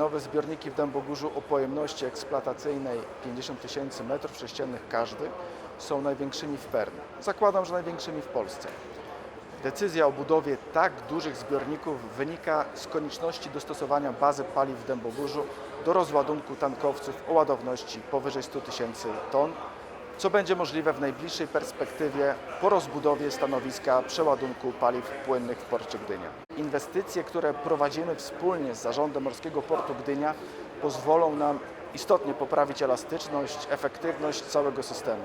Nowe zbiorniki w Dębogórzu o pojemności eksploatacyjnej 50 tysięcy metrów sześciennych każdy są największymi w Perm. Zakładam, że największymi w Polsce. Decyzja o budowie tak dużych zbiorników wynika z konieczności dostosowania bazy paliw w Dębogórzu do rozładunku tankowców o ładowności powyżej 100 tysięcy ton, co będzie możliwe w najbliższej perspektywie po rozbudowie stanowiska przeładunku paliw płynnych w porcie Gdynia. Inwestycje, które prowadzimy wspólnie z Zarządem Morskiego Portu Gdynia pozwolą nam istotnie poprawić elastyczność, efektywność całego systemu.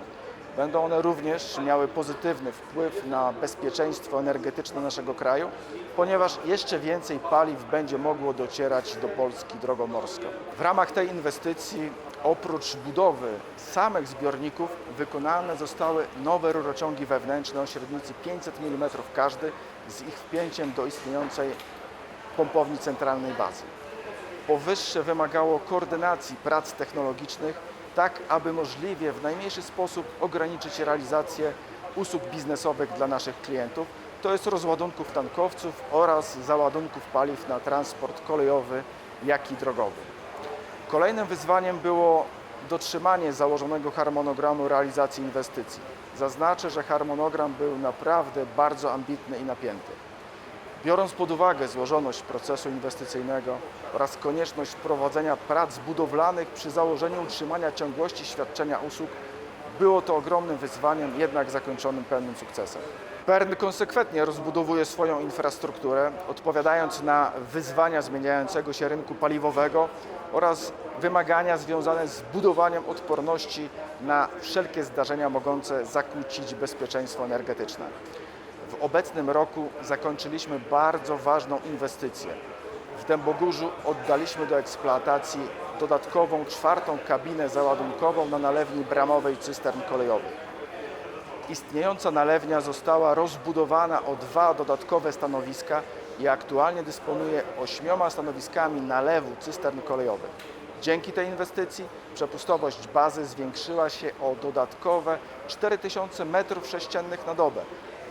Będą one również miały pozytywny wpływ na bezpieczeństwo energetyczne naszego kraju, ponieważ jeszcze więcej paliw będzie mogło docierać do Polski drogą morską. W ramach tej inwestycji oprócz budowy samych zbiorników wykonane zostały nowe rurociągi wewnętrzne o średnicy 500 mm każdy z ich wpięciem do istniejącej pompowni centralnej bazy. Powyższe wymagało koordynacji prac technologicznych, tak aby możliwie w najmniejszy sposób ograniczyć realizację usług biznesowych dla naszych klientów, to jest rozładunków tankowców oraz załadunków paliw na transport kolejowy, jak i drogowy. Kolejnym wyzwaniem było dotrzymanie założonego harmonogramu realizacji inwestycji. Zaznaczę, że harmonogram był naprawdę bardzo ambitny i napięty. Biorąc pod uwagę złożoność procesu inwestycyjnego oraz konieczność prowadzenia prac budowlanych przy założeniu utrzymania ciągłości świadczenia usług, było to ogromnym wyzwaniem, jednak zakończonym pełnym sukcesem. PERN konsekwentnie rozbudowuje swoją infrastrukturę, odpowiadając na wyzwania zmieniającego się rynku paliwowego oraz wymagania związane z budowaniem odporności na wszelkie zdarzenia mogące zakłócić bezpieczeństwo energetyczne. W obecnym roku zakończyliśmy bardzo ważną inwestycję. W Dębogórzu oddaliśmy do eksploatacji dodatkową czwartą kabinę załadunkową na nalewni bramowej cystern kolejowych. Istniejąca nalewnia została rozbudowana o dwa dodatkowe stanowiska i aktualnie dysponuje ośmioma stanowiskami nalewu cystern kolejowych. Dzięki tej inwestycji przepustowość bazy zwiększyła się o dodatkowe 4000 m3 na dobę,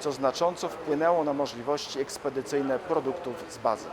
co znacząco wpłynęło na możliwości ekspedycyjne produktów z bazy.